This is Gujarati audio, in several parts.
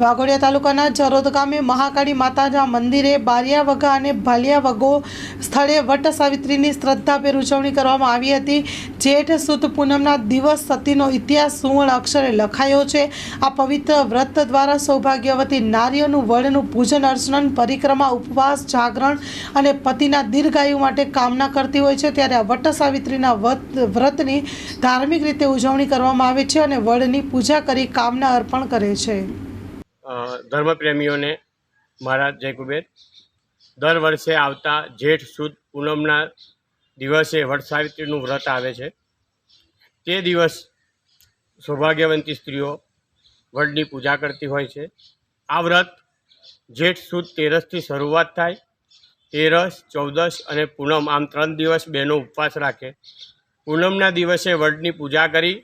વાઘોડિયા તાલુકાના જરોદ ગામે મહાકાળી માતાના મંદિરે બારિયા વગા અને ભાલિયા વગો સ્થળે વટ સાવિત્રીની શ્રદ્ધાભેર ઉજવણી કરવામાં આવી હતી. જેઠ સુદ પૂનમના દિવસ સતીનો ઇતિહાસ સુવર્ણ અક્ષરે લખાયો છે. આ પવિત્ર વ્રત દ્વારા સૌભાગ્યવતી નારીઓનું વડનું પૂજન, અર્ચન, પરિક્રમા, ઉપવાસ, જાગરણ અને પતિના દીર્ઘાયુ માટે કામના કરતી હોય છે. ત્યારે આ વટ સાવિત્રીના વ્રત, વ્રતની ધાર્મિક રીતે ઉજવણી કરવામાં આવે છે અને વડની પૂજા કરી કામના અર્પણ કરે છે. ધર્મપ્રેમીઓને મારા જય કુબેર દર વર્ષે આવતા જેઠ સુદ પૂનમના દિવસે વડસાવિત્રીનું વ્રત આવે છે. તે દિવસ સૌભાગ્યવંતી સ્ત્રીઓ વડની પૂજા કરતી હોય છે. આ વ્રત જેઠ સુદ તેરસથી શરૂઆત થાય, તેરસ, ચૌદસ અને પૂનમ આમ ત્રણ દિવસ બહેનો ઉપવાસ રાખે. પૂનમના દિવસે વડની પૂજા કરી,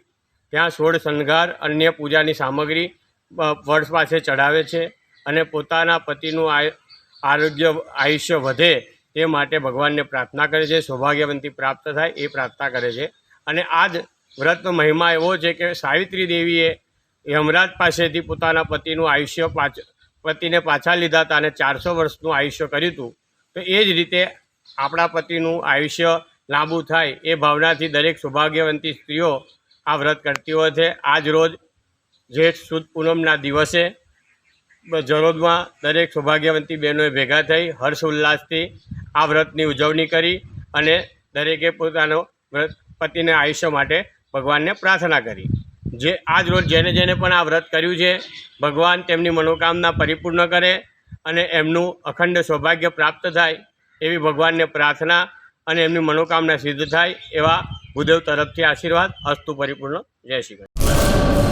ત્યાં સોળ શણગાર, અન્ય પૂજાની સામગ્રી વડ પાસે ચઢાવે છે અને પોતાના પતિનું આરોગ્ય આયુષ્ય વધે તે માટે ભગવાનને પ્રાર્થના કરે છે, સૌભાગ્યવંતી પ્રાપ્ત થાય એ પ્રાર્થના કરે છે. અને આ જ વ્રતનો મહિમા એવો છે કે સાવિત્રી દેવીએ યમરાજ પાસેથી પોતાના પતિનું આયુષ્ય પાછ, પતિને પાછા લીધા હતા અને ચારસો વર્ષનું આયુષ્ય કર્યું હતું. તો એ જ રીતે આપણા પતિનું આયુષ્ય લાંબુ થાય એ ભાવનાથી દરેક સૌભાગ્યવંતી સ્ત્રીઓ આ વ્રત કરતી હોય છે. આજ રોજ જેઠ સુદ પૂનમના દિવસે જરોદમાં દરેક સૌભાગ્યવંતી બહેનોએ ભેગા થઈ હર્ષ ઉલ્લાસથી આ વ્રતની ઉજવણી કરી અને દરેકે પોતાનો વ્રત પતિને આયુષ્ય માટે ભગવાનને પ્રાર્થના કરી. જે આજ રોજ જેને જેને પણ આ વ્રત કર્યું છે, ભગવાન તેમની મનોકામના પરિપૂર્ણ કરે અને એમનું અખંડ સૌભાગ્ય પ્રાપ્ત થાય એવી ભગવાનને પ્રાર્થના અને એમની મનોકામના સિદ્ધ થાય એવા ભૂદેવ તરફથી આશીર્વાદ અસ્તુ પરિપૂર્ણ. જય શ્રી કૃષ્ણ.